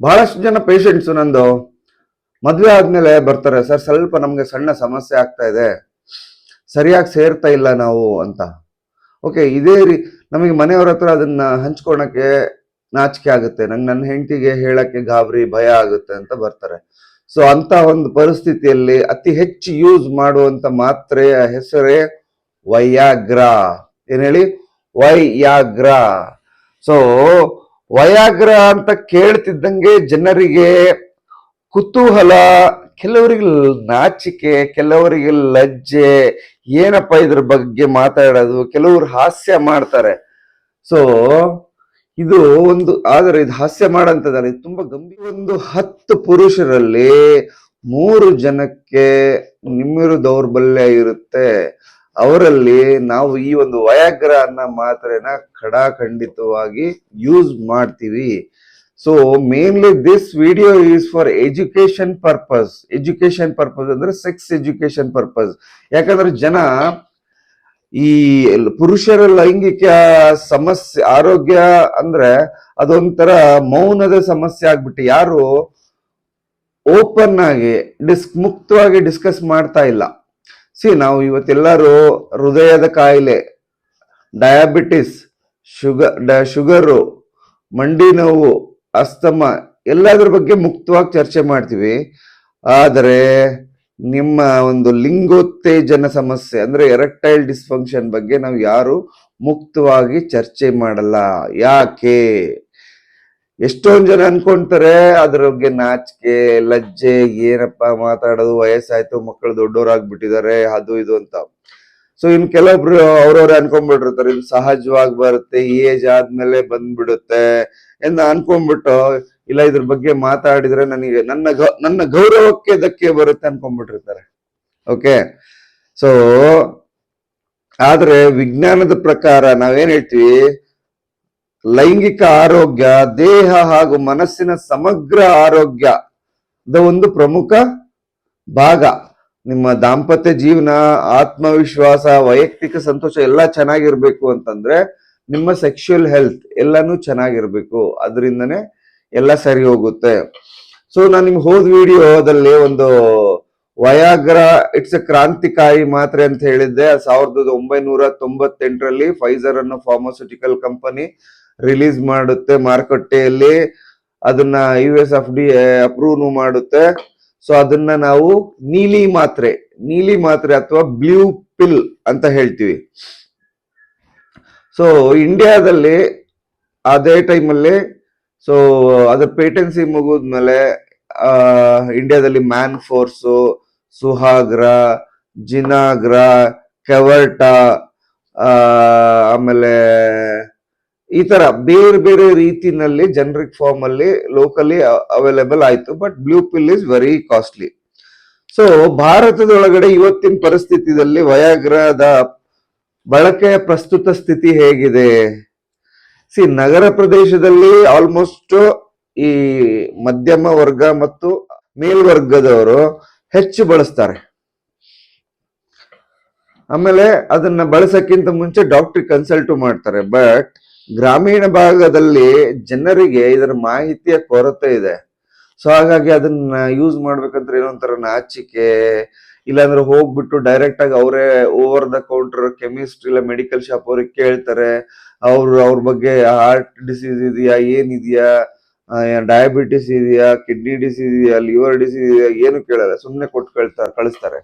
ಬಹಳಷ್ಟು ಜನ ಪೇಷಂಟ್ಸ್ ನಂದು ಮದುವೆ ಆದ್ಮೇಲೆ ಬರ್ತಾರೆ, ಸರ್, ಸ್ವಲ್ಪ ನಮ್ಗೆ ಸಣ್ಣ ಸಮಸ್ಯೆ ಆಗ್ತಾ ಇದೆ, ಸರಿಯಾಗಿ ಸೇರ್ತಾ ಇಲ್ಲ ನಾವು ಅಂತ. ಓಕೆ ಇದೇ ರೀ, ನಮಗೆ ಮನೆಯವ್ರ ಹತ್ರ ಅದನ್ನ ಹಂಚ್ಕೊಳಕ್ಕೆ ನಾಚಿಕೆ ಆಗುತ್ತೆ. ನಂಗೆ ನನ್ನ ಹೆಂಡತಿಗೆ ಹೇಳಕ್ಕೆ ಗಾಬರಿ, ಭಯ ಆಗುತ್ತೆ ಅಂತ ಬರ್ತಾರೆ. ಸೊ ಅಂತ ಒಂದು ಪರಿಸ್ಥಿತಿಯಲ್ಲಿ ಅತಿ ಹೆಚ್ಚು ಯೂಸ್ ಮಾಡುವಂತ ಮಾತ್ರೆಯ ಹೆಸರೇ ವಯಾಗ್ರಾ. ಏನ್ ಹೇಳಿ? ವೈಯಾಗ್ರ. ಸೊ ವಯಾಗ್ರ ಅಂತ ಕೇಳ್ತಿದ್ದಂಗೆ ಜನರಿಗೆ ಕುತೂಹಲ, ಕೆಲವರಿಗೆ ನಾಚಿಕೆ, ಕೆಲವರಿಗೆ ಲಜ್ಜೆ, ಏನಪ್ಪ ಇದ್ರ ಬಗ್ಗೆ ಮಾತಾಡೋದು, ಕೆಲವರು ಹಾಸ್ಯ ಮಾಡ್ತಾರೆ. ಸೊ ಇದು ಒಂದು, ಆದರೆ ಇದು ಹಾಸ್ಯ ಮಾಡಂತದಲ್ಲ ಇದು ತುಂಬಾ ಗಂಭೀರ ಒಂದು ಹತ್ತು ಪುರುಷರಲ್ಲಿ ಮೂರು ಜನಕ್ಕೆ ನಿಮ್ಮಿರು ದೌರ್ಬಲ್ಯ ಇರುತ್ತೆ. ಅವರಲ್ಲಿ ನಾವು ಈ ಒಂದು ವಯಾಗ್ರ ಅನ್ನ ಮಾತ್ರೆನ ಖಡಾಖಂಡಿತವಾಗಿ ಯೂಸ್ ಮಾಡ್ತೀವಿ. So mainly this video is for education purpose education purpose ಅಂದ್ರೆ ಸೆಕ್ಸ್ ಎಜುಕೇಶನ್ ಪರ್ಪಸ್ ಯಾಕಂದ್ರೆ ಜನ ಈ ಪುರುಷರ ಲೈಂಗಿಕ ಸಮಸ್ಯೆ, ಆರೋಗ್ಯ ಅಂದ್ರೆ ಅದೊಂಥರ ಮೌನದ ಸಮಸ್ಯೆ ಆಗ್ಬಿಟ್ಟು ಯಾರು ಓಪನ್ ಆಗಿ ಡಿಸ್ಕ್ ಮುಕ್ತವಾಗಿ ಡಿಸ್ಕಸ್ ಮಾಡ್ತಾ ಇಲ್ಲ. ಸಿ, ನಾವು ಇವತ್ತೆಲ್ಲರೂ ಹೃದಯದ ಕಾಯಿಲೆ ಡಯಾಬಿಟಿಸ್ ಶುಗರ್ ಶುಗರು, ಮಂಡಿ ನೋವು, ಅಸ್ತಮ ಎಲ್ಲದ್ರ ಬಗ್ಗೆ ಮುಕ್ತವಾಗಿ ಚರ್ಚೆ ಮಾಡ್ತೀವಿ. ಆದರೆ ನಿಮ್ಮ ಒಂದು ಲಿಂಗೋತ್ತೇಜನ ಸಮಸ್ಯೆ, ಅಂದರೆ ಎರೆಕ್ಟೈಲ್ ಡಿಸ್ಫಂಕ್ಷನ್ ಬಗ್ಗೆ ನಾವು ಯಾರು ಮುಕ್ತವಾಗಿ ಚರ್ಚೆ ಮಾಡಲ್ಲ. ಯಾಕೆ? ಎಷ್ಟೊಂದ್ ಜನ ಅನ್ಕೊಂತಾರೆ, ಅದ್ರ ಬಗ್ಗೆ ನಾಚಿಕೆ, ಲಜ್ಜೆ, ಏನಪ್ಪಾ ಮಾತಾಡೋದು, ವಯಸ್ಸಾಯ್ತು ಮಕ್ಕಳು ದೊಡ್ಡವರಾಗ್ಬಿಟ್ಟಿದ್ದಾರೆ ಅದು ಇದು ಅಂತ. ಸೊ ಇನ್ ಕೆಲವೊಬ್ರು ಅವ್ರವ್ರೆ ಅನ್ಕೊಂಡ್ಬಿಟ್ಟಿರ್ತಾರೆ ಇದು ಸಹಜವಾಗಿ ಬರುತ್ತೆ ಏಜ್ ಆದ್ಮೇಲೆ ಬಂದ್ಬಿಡುತ್ತೆ ಎಂದ ಅನ್ಕೊಂಡ್ಬಿಟ್ಟು ಇಲ್ಲ ಇದ್ರ ಬಗ್ಗೆ ಮಾತಾಡಿದ್ರೆ ನನಗೆ, ನನ್ನ ನನ್ನ ಗೌರವಕ್ಕೆ ಧಕ್ಕೆ ಬರುತ್ತೆ ಅನ್ಕೊಂಡ್ಬಿಟ್ಟಿರ್ತಾರೆ ಓಕೆ ಸೊ ಆದ್ರೆ ವಿಜ್ಞಾನದ ಪ್ರಕಾರ ನಾವೇನ್ ಹೇಳ್ತೀವಿ ಲೈಂಗಿಕ ಆರೋಗ್ಯ, ದೇಹ ಹಾಗೂ ಮನಸ್ಸಿನ ಸಮಗ್ರ ಆರೋಗ್ಯದ ಒಂದು ಪ್ರಮುಖ ಭಾಗ. ನಿಮ್ಮ ದಾಂಪತ್ಯ ಜೀವನ, ಆತ್ಮವಿಶ್ವಾಸ, ವೈಯಕ್ತಿಕ ಸಂತೋಷ ಎಲ್ಲ ಚೆನ್ನಾಗಿರ್ಬೇಕು ಅಂತಂದ್ರೆ ನಿಮ್ಮ ಸೆಕ್ಷುಯಲ್ ಹೆಲ್ತ್ ಎಲ್ಲಾನು ಚೆನ್ನಾಗಿರ್ಬೇಕು. ಅದರಿಂದನೇ ಎಲ್ಲ ಸರಿ ಹೋಗುತ್ತೆ. ಸೊ ನಾನು ನಿಮ್ಗೆ ಹೋದ ವಿಡಿಯೋದಲ್ಲಿ ಒಂದು ವಯಾಗ್ರ ಇಟ್ಸ್ ಎ ಕ್ರಾಂತಿಕಾರಿ ಮಾತ್ರೆ ಅಂತ ಹೇಳಿದ್ದೆ. ಸಾವಿರದ ಒಂಬೈನೂರ ತೊಂಬತ್ತೆಂಟರಲ್ಲಿ ಫೈಸರ್ ಅನ್ನೋ ಫಾರ್ಮಾಸ್ಯೂಟಿಕಲ್ ಕಂಪನಿ ರಿಲೀಸ್ ಮಾಡುತ್ತೆ ಮಾರುಕಟ್ಟೆಯಲ್ಲಿ. ಅದನ್ನ U S F D approve ಮಾಡುತ್ತೆ. ಸೊ ಅದನ್ನ ನಾವು ನೀಲಿ ಮಾತ್ರೆ ನೀಲಿ ಮಾತ್ರೆ ಅಥವಾ ಬ್ಲೂ ಪಿಲ್ ಅಂತ ಹೇಳ್ತೀವಿ. ಸೊ ಇಂಡಿಯಾದಲ್ಲಿ ಅದೇ ಟೈಮಲ್ಲಿ ಸೊ ಅದರ ಪೇಟೆನ್ಸಿ ಮುಗಿದ್ಮೇಲೆ ಇಂಡಿಯಾದಲ್ಲಿ ಮ್ಯಾನ್ ಫೋರ್ಸು ಸುಹಾಗ್ರ ಜಿನಾಗ್ರ ಕೆವರ್ಟ ಆಮೇಲೆ ಈ ತರ ಬೇರೆ ಬೇರೆ ರೀತಿನಲ್ಲಿ ಜನರಿಕ್ ಫಾರ್ಮ್ ಅಲ್ಲಿ ಲೋಕಲಿ ಅವೈಲೇಬಲ್ ಆಯ್ತು but blue pill is very costly so ಭಾರತದೊಳಗಡೆ ಇವತ್ತಿನ ಪರಿಸ್ಥಿತಿಯಲ್ಲಿ ವಯಾಗ್ರದ ಬಳಕೆಯ ಪ್ರಸ್ತುತ ಸ್ಥಿತಿ ಹೇಗಿದೆ? ಸಿ ನಗರ ಪ್ರದೇಶದಲ್ಲಿ ಆಲ್ಮೋಸ್ಟ್ ಈ ಮಧ್ಯಮ ವರ್ಗ ಮತ್ತು ಮೇಲ್ವರ್ಗದವರು ಹೆಚ್ಚು ಬಳಸ್ತಾರೆ. ಆಮೇಲೆ ಅದನ್ನ ಬಳಸಕ್ಕಿಂತ ಮುಂಚೆ ಡಾಕ್ಟರ್ ಕನ್ಸಲ್ಟ್ ಮಾಡ್ತಾರೆ ಬಟ್ ಗ್ರಾಮೀಣ ಭಾಗದಲ್ಲಿ ಜನರಿಗೆ ಇದರ ಮಾಹಿತಿಯ ಕೊರತೆ ಇದೆ. ಸೊ ಹಾಗಾಗಿ ಅದನ್ನ ಯೂಸ್ ಮಾಡ್ಬೇಕಂದ್ರೆ ಏನೋ ಒಂಥರ ನಾಚಿಕೆ, ಇಲ್ಲಾಂದ್ರೆ ಹೋಗ್ಬಿಟ್ಟು ಡೈರೆಕ್ಟ್ ಆಗಿ ಅವರೇ ಓವರ್ ದ ಕೌಂಟರ್ ಕೆಮಿಸ್ಟ್ ಇಲ್ಲ ಮೆಡಿಕಲ್ ಶಾಪ್ ಅವ್ರಿಗೆ ಕೇಳ್ತಾರೆ. ಅವ್ರು ಅವ್ರ ಬಗ್ಗೆ ಹಾರ್ಟ್ ಡಿಸೀಸ್ ಇದೆಯಾ, ಏನಿದೆಯಾ ಡಯಾಬಿಟಿಸ್ ಇದೆಯಾ ಕಿಡ್ನಿ ಡಿಸೀಸ್ ಇದೆಯಾ ಲಿವರ್ ಡಿಸೀಸ್ ಇದೆಯಾ, ಏನು ಕೇಳಲ್ಲ ಸುಮ್ಮನೆ ಕೊಟ್ಟು ಕಳ್ತಾರೆ ಕಳಿಸ್ತಾರೆ.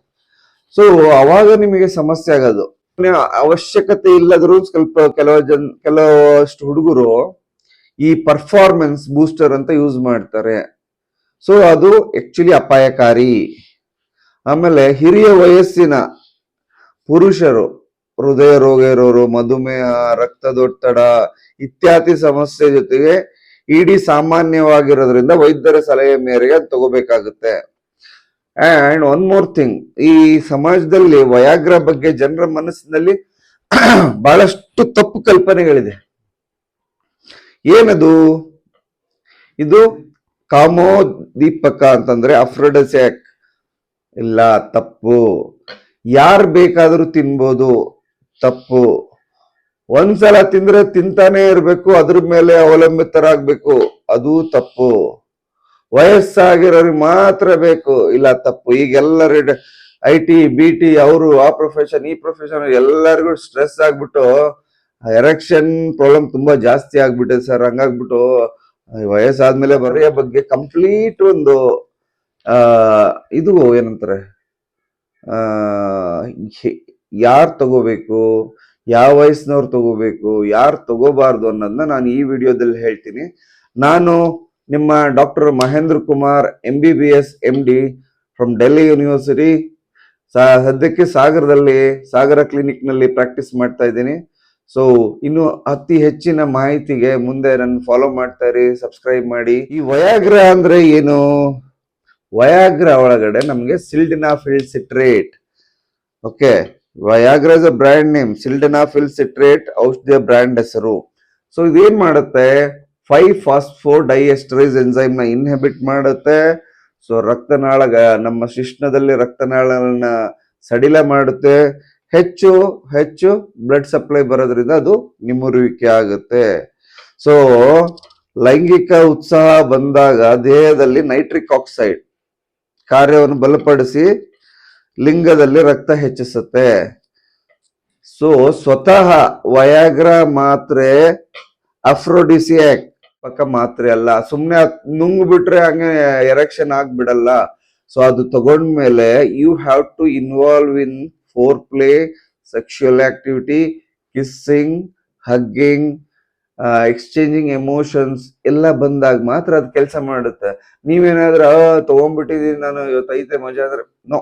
ಸೊ ಅವಾಗ ನಿಮಗೆ ಸಮಸ್ಯೆ ಆಗೋದು. ಅವಶ್ಯಕತೆ ಇಲ್ಲದ್ರು ಸ್ವಲ್ಪ ಕೆಲವು ಜನ, ಕೆಲವಷ್ಟು ಹುಡುಗರು ಈ ಪರ್ಫಾರ್ಮೆನ್ಸ್ ಬೂಸ್ಟರ್ ಅಂತ ಯೂಸ್ ಮಾಡ್ತಾರೆ. ಸೊ ಅದು ಆಕ್ಚುಲಿ ಅಪಾಯಕಾರಿ. ಆಮೇಲೆ ಹಿರಿಯ ವಯಸ್ಸಿನ ಪುರುಷರು, ಹೃದಯ ರೋಗ ಇರೋರು, ಮಧುಮೇಹ, ರಕ್ತದೊತ್ತಡ ಇತ್ಯಾದಿ ಸಮಸ್ಯೆ ಜೊತೆಗೆ ಇಡೀ ಸಾಮಾನ್ಯವಾಗಿರೋದ್ರಿಂದ ವೈದ್ಯರ ಸಲಹೆ ಮೇರೆಗೆ ತಗೋಬೇಕಾಗುತ್ತೆ. ಅಂಡ್ ಒನ್ ಮೋರ್ ಥಿಂಗ್ ಈ ಸಮಾಜದಲ್ಲಿ ವಯಾಗ್ರ ಬಗ್ಗೆ ಜನರ ಮನಸ್ಸಿನಲ್ಲಿ ಬಹಳಷ್ಟು ತಪ್ಪು ಕಲ್ಪನೆಗಳಿದೆ. ಏನದು? ಇದು ಕಾಮೋದೀಪಕ ಅಂತಂದ್ರೆ ಅಫ್ರೋಡಸ್ಯಾಕ್. ಇಲ್ಲ, ತಪ್ಪು. ಯಾರು ಬೇಕಾದರೂ ತಿನ್ಬೋದು, ತಪ್ಪು. ಒಂದ್ಸಲ ತಿಂದ್ರೆ ತಿಂತಾನೆ ಇರಬೇಕು, ಅದ್ರ ಮೇಲೆ ಅವಲಂಬಿತರಾಗಬೇಕು, ಅದು ತಪ್ಪು. ವಯಸ್ಸಾಗಿರೋರಿಗೆ ಮಾತ್ರ ಬೇಕು. ಇಲ್ಲ, ತಪ್ಪು. ಈಗೆಲ್ಲರೂ ಐ ಟಿ, ಬಿ ಟಿ, ಅವರು ಆ ಪ್ರೊಫೆಷನ್ ಈ ಪ್ರೊಫೆಷನ್ ಎಲ್ಲರಿಗೂ ಸ್ಟ್ರೆಸ್ ಆಗ್ಬಿಟ್ಟು ಎರೆಕ್ಷನ್ ಪ್ರಾಬ್ಲಮ್ ತುಂಬಾ ಜಾಸ್ತಿ ಆಗ್ಬಿಟ್ಟಿದೆ ಸರ್. ಹಂಗಾಗ್ಬಿಟ್ಟು, ವಯಸ್ಸಾದ್ಮೇಲೆ ಬರೆಯ ಬಗ್ಗೆ ಕಂಪ್ಲೀಟ್ ಒಂದು ಇದು ಏನಂತಾರೆ ಯಾರು ತಗೋಬೇಕು, ಯಾವ ವಯಸ್ಸಿನವ್ರು ತಗೋಬೇಕು, ಯಾರು ತಗೋಬಾರ್ದು ಅನ್ನೋದನ್ನ ನಾನು ಈ ವಿಡಿಯೋದಲ್ಲಿ ಹೇಳ್ತೀನಿ. ನಾನು ನಿಮ್ಮ doctor Mahendra Kumar M B B S M D from Delhi university ಸದ್ಯಕ್ಕೆ ಸಾಗರದಲ್ಲಿ, ಸಾಗರ ಕ್ಲಿನಿಕ್ನಲ್ಲಿ ಪ್ರಾಕ್ಟೀಸ್ ಮಾಡ್ತಾ ಇದ್ದೀನಿ. ಸೊ ಇನ್ನು ಅತಿ ಹೆಚ್ಚಿನ ಮಾಹಿತಿಗೆ ಮುಂದೆ ನನ್ನ ಫಾಲೋ ಮಾಡ್ತಾ ಇರಿ ಸಬ್ಸ್ಕ್ರೈಬ್ ಮಾಡಿ. ಈ ವಯಾಗ್ರ ಅಂದ್ರೆ ಏನು? ವಯಾಗ್ರ ಒಳಗಡೆ ನಮಗೆ sildenafil citrate okay Viagra is a brand name sildenafil citrate ಔಷಧಿಯ ಬ್ರ್ಯಾಂಡ್ ಹೆಸರು. ಸೊ ಇದೇನ್ ಮಾಡುತ್ತೆ? ಫೈವ್ ಫಾಸ್ಟ್ ಫೋರ್ ಡೈಎಸ್ಟರೈಸ್ ಎನ್ಸೈಮ್ನ ಇನ್ಹಿಬಿಟ್ ಮಾಡುತ್ತೆ. ಸೊ ರಕ್ತನಾಳ ನಮ್ಮ ಶಿಶ್ನದಲ್ಲಿ ರಕ್ತನಾಳನ ಸಡಿಲ ಮಾಡುತ್ತೆ. ಹೆಚ್ಚು ಹೆಚ್ಚು ಬ್ಲಡ್ ಸಪ್ಲೈ ಬರೋದ್ರಿಂದ ಅದು ನಿಮ್ಮುರುವಿಕೆ ಆಗುತ್ತೆ. ಸೊ ಲೈಂಗಿಕ ಉತ್ಸಾಹ ಬಂದಾಗ ದೇಹದಲ್ಲಿ ನೈಟ್ರಿಕ್ ಆಕ್ಸೈಡ್ ಕಾರ್ಯವನ್ನು ಬಲಪಡಿಸಿ ಲಿಂಗದಲ್ಲಿ ರಕ್ತ ಹೆಚ್ಚಿಸುತ್ತೆ. ಸೊ ಸ್ವತಃ ವಯಾಗ್ರ ಮಾತ್ರೆ ಅಫ್ರೋಡಿಸಿಯಾಕ್ ಪಕ್ಕ ಮಾತ್ರೆ ಅಲ್ಲ. ಸುಮ್ಮನೆ ನುಂಗ್ ಬಿಟ್ರೆ ಹಂಗೆ ಎರೆಕ್ಷನ್ ಆಗ್ಬಿಡಲ್ಲ. ಸೊ ಅದು ತಗೊಂಡ್ಮೇಲೆ you have to involve in foreplay sexual activity kissing hugging exchanging emotions ಎಲ್ಲ ಬಂದಾಗ ಮಾತ್ರ ಅದು ಕೆಲಸ ಮಾಡುತ್ತೆ. ನೀವೇನಾದ್ರೂ "ಆ, ತಗೊಂಡ್ಬಿಟ್ಟಿದೀನಿ ನಾನು ಇವತ್ತೈತೆ ಮಜಾ ಆದ್ರೆ ನೋ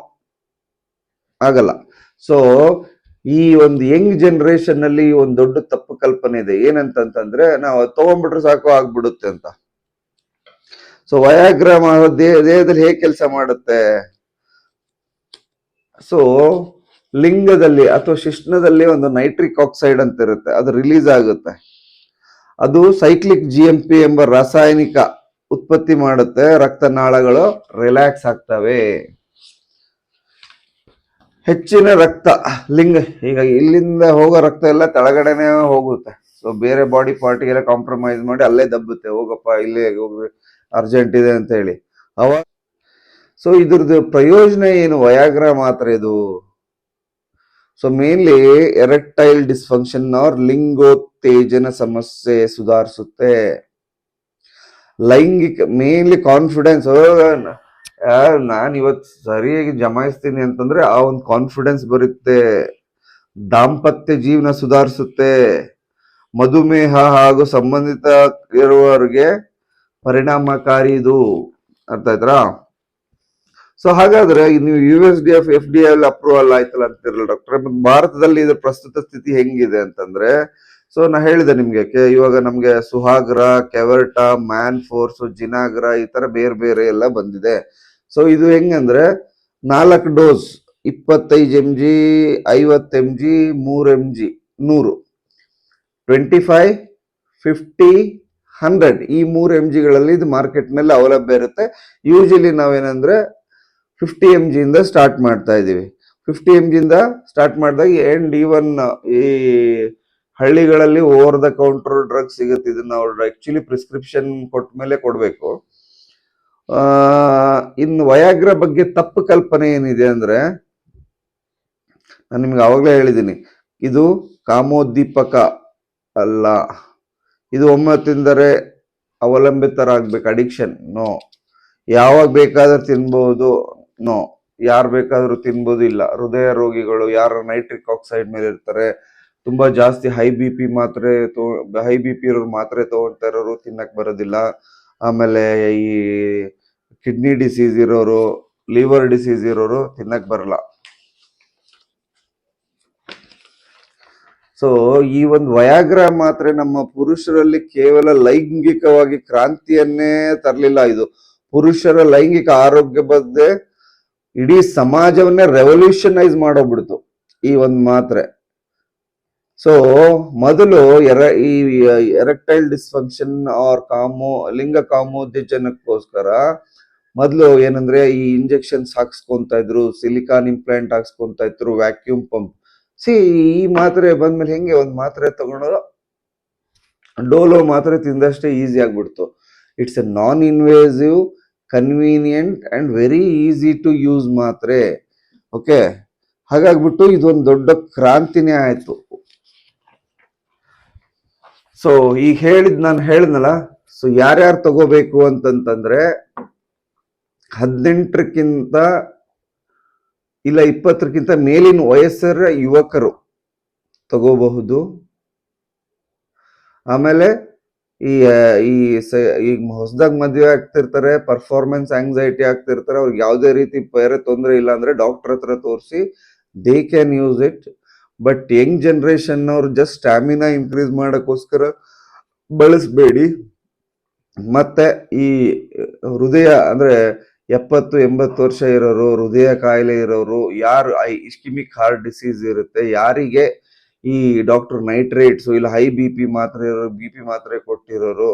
ಆಗಲ್ಲ. ಸೊ ಈ ಒಂದು ಯಂಗ್ ಜನರೇಷನ್ ಅಲ್ಲಿ ಒಂದು ದೊಡ್ಡ ತಪ್ಪು ಕಲ್ಪನೆ ಇದೆ. ಏನಂತಂತಂದ್ರೆ ನಾವು ತಗೊಂಡ್ಬಿಟ್ರೆ ಸಾಕು, ಆಗ್ಬಿಡುತ್ತೆ ಅಂತ. ಸೊ ವಯಾಗ್ರಾಮ ದೇಹ ದೇಹದಲ್ಲಿ ಹೇಗೆ ಕೆಲಸ ಮಾಡುತ್ತೆ? ಸೊ ಲಿಂಗದಲ್ಲಿ ಅಥವಾ ಶಿಶ್ನದಲ್ಲಿ ಒಂದು ನೈಟ್ರಿಕ್ ಆಕ್ಸೈಡ್ ಅಂತ ಇರುತ್ತೆ. ಅದು ರಿಲೀಸ್ ಆಗುತ್ತೆ. ಅದು ಸೈಕ್ಲಿಕ್ ಜಿ ಎಂ ಪಿ ಎಂಬ ರಾಸಾಯನಿಕ ಉತ್ಪತ್ತಿ ಮಾಡುತ್ತೆ. ರಕ್ತನಾಳಗಳು ರಿಲ್ಯಾಕ್ಸ್ ಆಗ್ತವೆ. ಹೆಚ್ಚಿನ ರಕ್ತ, ಲಿಂಗ ಈಗ ಇಲ್ಲಿಂದ ಹೋಗೋ ರಕ್ತ ಎಲ್ಲ ತಳಗಡೆನೆ ಹೋಗುತ್ತೆ. ಸೊ ಬೇರೆ ಬಾಡಿ ಪಾರ್ಟಿಗೆಲ್ಲ ಕಾಂಪ್ರಮೈಸ್ ಮಾಡಿ ಅಲ್ಲೇ ದಬ್ಬುತ್ತೆ. ಹೋಗಪ್ಪ, ಇಲ್ಲೇ ಹೋಗ್ರಿ ಅರ್ಜೆಂಟ್ ಇದೆ ಅಂತ ಹೇಳಿ. ಅವಾಗ ಸೊ ಇದ್ರದ್ದು ಪ್ರಯೋಜನ ಏನು? ವಯಾಗ್ರ ಮಾತ್ರ ಇದು. So mainly erectile dysfunction or ಲಿಂಗೋತ್ತೇಜನ ಸಮಸ್ಯೆ ಸುಧಾರಿಸುತ್ತೆ. ಲೈಂಗಿಕ ಮೇನ್ಲಿ ಕಾನ್ಫಿಡೆನ್ಸ್ ನಾನು ಇವತ್ತು ಸರಿಯಾಗಿ ಜಮಾಯಿಸ್ತೀನಿ ಅಂತಂದ್ರೆ ಆ ಒಂದು ಕಾನ್ಫಿಡೆನ್ಸ್ ಬರುತ್ತೆ. ದಾಂಪತ್ಯ ಜೀವನ ಸುಧಾರಿಸುತ್ತೆ. ಮಧುಮೇಹ ಹಾಗೂ ಸಂಬಂಧಿತ ಇರುವವರಿಗೆ ಪರಿಣಾಮಕಾರಿ ಇದು. ಅರ್ಥ ಆಯ್ತಾ ಸೊ ಹಾಗಾದ್ರೆ ನೀವು U S D F F D L approval ಆಯ್ತಲ್ಲ ಅಂತಿರಲ್ಲ ಡಾಕ್ಟರ್ ಭಾರತದಲ್ಲಿ ಇದ್ರ ಪ್ರಸ್ತುತ ಸ್ಥಿತಿ ಹೆಂಗಿದೆ ಅಂತಂದ್ರೆ ಸೊ ನಾ ಹೇಳಿದೆ ನಿಮ್ಗೆ ಇವಾಗ ನಮ್ಗೆ ಸುಹಾಗ್ರ, ಕೆವರ್ಟಾ ಮ್ಯಾನ್ ಫೋರ್ಸ್ ಜಿನಾಗ್ರ ಈ ತರ ಬೇರೆ ಬೇರೆ ಎಲ್ಲ ಬಂದಿದೆ. ಸೊ ಇದು ಹೆಂಗಂದ್ರೆ ನಾಲ್ಕು ಡೋಸ್, ಇಪ್ಪತ್ತೈದು ಎಂ ಜಿ ಐವತ್ತು ಎಂ ಜಿ ಮೂರು ಎಂ ಜಿ ನೂರು. Twenty five, fifty, hundred. ಈ ಮೂರು ಎಂ ಜಿಗಳಲ್ಲಿ ಇದು ಮಾರ್ಕೆಟ್ನಲ್ಲಿ ಅವಲಭ್ಯ ಇರುತ್ತೆ. ಯೂಶಲಿ ನಾವೇನಂದ್ರೆ ಫಿಫ್ಟಿ ಎಂ ಜಿಯಿಂದ ಸ್ಟಾರ್ಟ್ ಮಾಡ್ತಾ ಇದೀವಿ ಫಿಫ್ಟಿ ಎಂ ಜಿಯಿಂದ ಸ್ಟಾರ್ಟ್ ಮಾಡಿದಾಗ ಎಂಡ್ ಈವನ್ ಈ ಹಳ್ಳಿಗಳಲ್ಲಿ ಓವರ್ ದ ಕೌಂಟರ್ ಡ್ರಗ್ ಸಿಗುತ್ತೆ. ಇದನ್ನ ನಾವು ಆಕ್ಚುಲಿ ಪ್ರಿಸ್ಕ್ರಿಪ್ಷನ್ ಕೊಟ್ಟ ಮೇಲೆ ಕೊಡಬೇಕು. ಇನ್ನು ವಯಾಗ್ರ ಬಗ್ಗೆ ತಪ್ಪು ಕಲ್ಪನೆ ಏನಿದೆ ಅಂದ್ರೆ, ನಾನು ನಿಮ್ಗೆ ಅವಾಗಲೇ ಹೇಳಿದ್ದೀನಿ ಇದು ಕಾಮೋದ್ದೀಪಕ ಅಲ್ಲ, ಇದು ಒಮ್ಮೆ ತಿಂದರೆ ಅವಲಂಬಿತರಾಗಬೇಕು ಅಡಿಕ್ಷನ್ ನೋ ಯಾವಾಗ ಬೇಕಾದ್ರೂ ತಿನ್ಬೋದು ನೋ ಯಾರು ಬೇಕಾದರೂ ತಿನ್ಬೋದು ಇಲ್ಲ. ಹೃದಯ ರೋಗಿಗಳು, ಯಾರು ನೈಟ್ರಿಕ್ ಆಕ್ಸೈಡ್ ಮೇಲೆ ಇರ್ತಾರೆ, ತುಂಬಾ ಜಾಸ್ತಿ ಹೈ ಬಿ ಪಿ ಮಾತ್ರೆ ಹೈ ಬಿ ಪಿ ಇರೋರು ಮಾತ್ರೆ ತಗೊಳ್ತಾ ಇರೋರು ತಿನ್ನಕ್ಕೆ ಬರೋದಿಲ್ಲ. ಆಮೇಲೆ ಈ ಕಿಡ್ನಿ ಡಿಸೀಸ್ ಇರೋರು ಲಿವರ್ ಡಿಸೀಸ್ ಇರೋರು ತಿನ್ನಕ್ ಬರಲ್ಲ. ಸೊ ಈ ಒಂದು ವಯಾಗ್ರ ಮಾತ್ರ ನಮ್ಮ ಪುರುಷರಲ್ಲಿ ಕೇವಲ ಲೈಂಗಿಕವಾಗಿ ಕ್ರಾಂತಿಯನ್ನೇ ತರಲಿಲ್ಲ ಇದು. ಪುರುಷರ ಲೈಂಗಿಕ ಆರೋಗ್ಯ ಬಗ್ಗೆ ಇಡೀ ಸಮಾಜವನ್ನೇ ರೆವಲ್ಯೂಷನೈಸ್ ಮಾಡೋಗ್ಬಿಡ್ತು ಈ ಒಂದು ಮಾತ್ರೆ. ಸೊ ಮೊದಲು ಎರ, ಈ ಎರೆಕ್ಟೈಲ್ ಡಿಸ್ಫಂಕ್ಷನ್ ಆರ್ ಕಾಮೋ, ಲಿಂಗ ಕಾಮೋದ್ಯಜನಕ್ಕೋಸ್ಕರ ಮೊದಲು ಏನಂದ್ರೆ ಈ ಇಂಜೆಕ್ಷನ್ಸ್ ಹಾಕ್ಸ್ಕೊಂತ ಇದ್ರು ಸಿಲಿಕಾನ್ ಇಂಪ್ಲಾಂಟ್ ಹಾಕ್ಸ್ಕೊಂತ ಇದ್ರು ವ್ಯಾಕ್ಯೂಮ್ ಪಂಪ್ ಸಿ ಈ ಮಾತ್ರೆ ಬಂದ್ಮೇಲೆ ಹೆಂಗೆ ಒಂದು ಮಾತ್ರೆ ತಗೊಳೋದು ಡೋಲೋ ಮಾತ್ರೆ ತಿಂದಷ್ಟೇ ಈಸಿ ಆಗ್ಬಿಡ್ತು. It's a non invasive convenient and very easy to use ಮಾತ್ರೆ. ಓಕೆ ಹಾಗಾಗ್ಬಿಟ್ಟು ಇದೊಂದು ದೊಡ್ಡ ಕ್ರಾಂತಿನೇ ಆಯ್ತು. ಸೊ ಈಗ ಹೇಳಿದ್ ನಾನು ಹೇಳಿದ್ನಲ್ಲ ಸೊ ಯಾರ್ಯಾರು ತಗೋಬೇಕು ಅಂತಂತಂದ್ರೆ, ಹದಿನೆಂಟರಕ್ಕಿಂತ ಇಲ್ಲ ಇಪ್ಪತ್ತರಕ್ಕಿಂತ ಮೇಲಿನ ವಯಸ್ಸರ ಯುವಕರು ತಗೋಬಹುದು. ಆಮೇಲೆ ಈ ಈ ಈಗ ಹೊಸದಾಗಿ ಮದುವೆ ಆಗ್ತಿರ್ತಾರೆ ಪರ್ಫಾರ್ಮೆನ್ಸ್ ಆಂಗ್ಸೈಟಿ ಆಗ್ತಿರ್ತಾರೆ, ಅವ್ರಿಗೆ ಯಾವುದೇ ರೀತಿ ಬೇರೆ ತೊಂದರೆ ಇಲ್ಲ ಅಂದ್ರೆ ಡಾಕ್ಟರ್ ಹತ್ರ ತೋರಿಸಿ they can use it but young generation ಅವ್ರು ಜಸ್ಟ್ ಸ್ಟ್ಯಾಮಿನಾ ಇನ್ಕ್ರೀಸ್ ಮಾಡೋಕ್ಕೋಸ್ಕರ ಬಳಸಬೇಡಿ. ಮತ್ತೆ ಈ ಹೃದಯ ಅಂದ್ರೆ ಎಪ್ಪತ್ತು, ಎಂಬತ್ತು ವರ್ಷ ಇರೋರು, ಹೃದಯ ಕಾಯಿಲೆ ಇರೋರು, ಯಾರು ಇಸ್ಕಿಮಿಕ್ ಹಾರ್ಟ್ ಡಿಸೀಸ್ ಇರುತ್ತೆ, ಯಾರಿಗೆ ಈ ಡಾಕ್ಟರ್ ನೈಟ್ರೇಟ್ಸ್ ಇಲ್ಲ ಹೈ ಬಿ ಪಿ ಮಾತ್ರೆ ಇರೋರು ಬಿ ಪಿ ಮಾತ್ರೆ ಕೊಟ್ಟಿರೋರು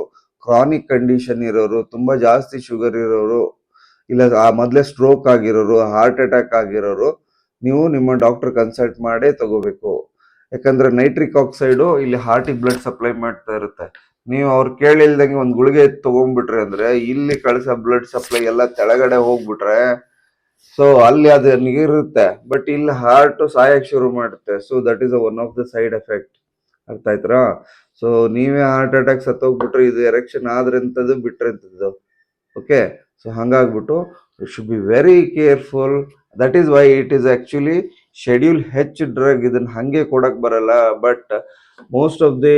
ಕ್ರಾನಿಕ್ ಕಂಡೀಷನ್ ಇರೋರು, ತುಂಬಾ ಜಾಸ್ತಿ ಶುಗರ್ ಇರೋರು, ಇಲ್ಲ ಆ ಮೊದಲೇ ಸ್ಟ್ರೋಕ್ ಆಗಿರೋರು ಹಾರ್ಟ್ ಅಟ್ಯಾಕ್ ಆಗಿರೋರು ನೀವು ನಿಮ್ಮ ಡಾಕ್ಟರ್ ಕನ್ಸಲ್ಟ್ ಮಾಡೇ ತಗೋಬೇಕು. ಯಾಕಂದ್ರೆ ನೈಟ್ರಿಕ್ ಆಕ್ಸೈಡು ಇಲ್ಲಿ ಹಾರ್ಟಿಗೆ ಬ್ಲಡ್ ಸಪ್ಲೈ ಮಾಡ್ತಾ ಇರುತ್ತೆ. ನೀವು ಅವ್ರು ಕೇಳಿಲ್ದಂಗೆ ಒಂದು ಗುಳಿಗೆ ತಗೊಂಡ್ಬಿಟ್ರೆ ಅಂದ್ರೆ ಇಲ್ಲಿ ಕಳಿಸೋ ಬ್ಲಡ್ ಸಪ್ಲೈ ಎಲ್ಲ ತೆಳಗಡೆ ಹೋಗ್ಬಿಟ್ರೆ ಸೊ ಅಲ್ಲಿ ಅದು ನೀರುತ್ತೆ ಬಟ್ ಇಲ್ಲಿ ಹಾರ್ಟ್ ಸಾಯಕ್ ಶುರು ಮಾಡುತ್ತೆ. So that is one of the side effect ಅರ್ಥ ಆಯ್ತಾ ಸೊ ನೀವೇ ಹಾರ್ಟ್ ಅಟ್ಯಾಕ್ ಸತ್ತೋಗ್ಬಿಟ್ರೆ ಇದು ಎರೆಕ್ಷನ್ ಆದ್ರೆ ಎಂಥದ್ದು ಬಿಟ್ರೆ ಎಂಥದ್ದು okay so ಹಂಗಾಗ್ಬಿಟ್ಟು you should be very careful that is why it is actually schedule H drug ಇದನ್ನ ಹಂಗೆ ಕೊಡಕ್ ಬರಲ್ಲ. ಬಟ್ ಮೋಸ್ಟ್ ಆಫ್ ದಿ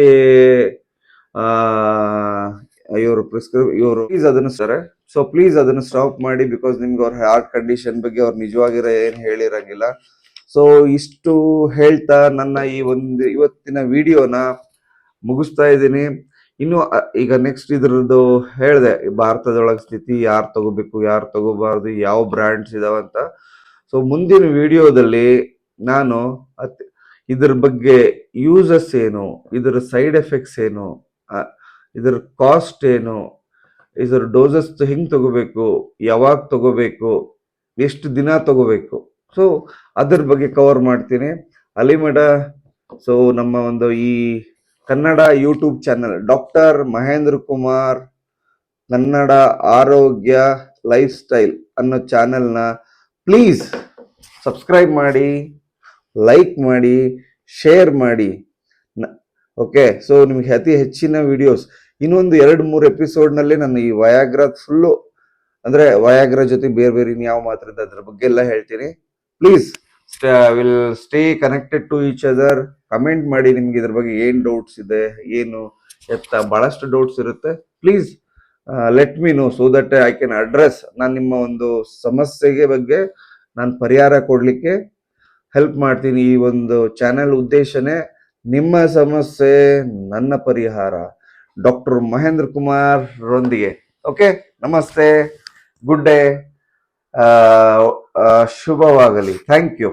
ಇವರು ಪ್ರಿಸ್ಕ್ರೈಬ್ ಇವರು ಪ್ಲೀಸ್ ಅದನ್ನ ಸರ್ ಸೊ ಪ್ಲೀಸ್ ಅದನ್ನ ಸ್ಟಾಪ್ ಮಾಡಿ ಬಿಕಾಸ್ ನಿಮ್ಗೆ ಅವ್ರ ಹಾರ್ಟ್ ಕಂಡೀಷನ್ ಬಗ್ಗೆ ಅವ್ರು ನಿಜವಾಗಿರೋ ಏನು ಹೇಳಿರಂಗಿಲ್ಲ. ಸೊ ಇಷ್ಟು ಹೇಳ್ತಾ ನನ್ನ ಈ ಒಂದು ಇವತ್ತಿನ ವಿಡಿಯೋನ ಮುಗಿಸ್ತಾ ಇದ್ದೀನಿ. ಇನ್ನು ಈಗ ನೆಕ್ಸ್ಟ್ ಇದ್ರದ್ದು ಹೇಳಿದೆ ಭಾರತದೊಳಗೆ ಸ್ಥಿತಿ ಯಾರು ತಗೋಬೇಕು, ಯಾರು ತಗೋಬಾರ್ದು, ಯಾವ ಬ್ರ್ಯಾಂಡ್ಸ್ ಇದಾವಂತ ಸೊ ಮುಂದಿನ ವಿಡಿಯೋದಲ್ಲಿ ನಾನು ಇದ್ರ ಬಗ್ಗೆ ಯೂಸಸ್ ಏನು, ಇದರ ಸೈಡ್ ಎಫೆಕ್ಟ್ಸ್ ಏನು ಇದರ ಕಾಸ್ಟ್ ಏನು, ಇದರ ಡೋಸಸ್ ಹೆಂಗೆ ತಗೋಬೇಕು, ಯಾವಾಗ ತಗೋಬೇಕು, ಎಷ್ಟು ದಿನ ತಗೋಬೇಕು. ಸೊ ಅದ್ರ ಬಗ್ಗೆ ಕವರ್ ಮಾಡ್ತೀನಿ. ಅಲಿಮಡ ಸೊ ನಮ್ಮ ಒಂದು ಈ Kannada YouTube channel, doctor Mahendra Kumar Kannada ಆರೋಗ್ಯ ಲೈಫ್ ಸ್ಟೈಲ್ ಅನ್ನೋ ಚಾನೆಲ್ನ ಪ್ಲೀಸ್ ಸಬ್ಸ್ಕ್ರೈಬ್ ಮಾಡಿ ಲೈಕ್ ಮಾಡಿ ಶೇರ್ ಮಾಡಿ. ಓಕೆ ಸೊ ನಿಮ್ಗೆ ಅತಿ ಹೆಚ್ಚಿನ ವಿಡಿಯೋಸ್ ಇನ್ನೊಂದು ಎರಡು ಮೂರು ಎಪಿಸೋಡ್ನಲ್ಲಿ ನಾನು ಈ ವಯಾಗ್ರ ಫುಲ್ಲು ಅಂದ್ರೆ ವಯಾಗ್ರ ಜೊತೆ ಬೇರೆ ಬೇರೆ ಯಾವ ಮಾತ್ರ ಇದೆ ಅದ್ರ ಬಗ್ಗೆ ಎಲ್ಲ ಹೇಳ್ತೀನಿ. Please will stay connected to each other comment ಮಾಡಿ ನಿಮ್ಗೆ ಇದ್ರ ಬಗ್ಗೆ ಏನ್ ಡೌಟ್ಸ್ ಇದೆ, ಏನು ಎತ್ತ ಬಹಳಷ್ಟು ಡೌಟ್ಸ್ ಇರುತ್ತೆ. Please let me know so that I can address ನಾನು ನಿಮ್ಮ ಒಂದು ಸಮಸ್ಯೆಗೆ ಬಗ್ಗೆ ನಾನು ಪರಿಹಾರ ಕೊಡಲಿಕ್ಕೆ ಹೆಲ್ಪ್ ಮಾಡ್ತೀನಿ ಈ ಒಂದು ಚಾನೆಲ್ ಉದ್ದೇಶನೇ. ನಿಮ್ಮ ಸಮಸ್ಯೆ, ನನ್ನ ಪರಿಹಾರ. ಡಾಕ್ಟರ್ ಮಹೇಂದ್ರ ಕುಮಾರ್ ರೊಂದಿಗೆ. ಓಕೆ ನಮಸ್ತೆ. ಗುಡ್ ಡೇ ಶುಭವಾಗಲಿ. Thank you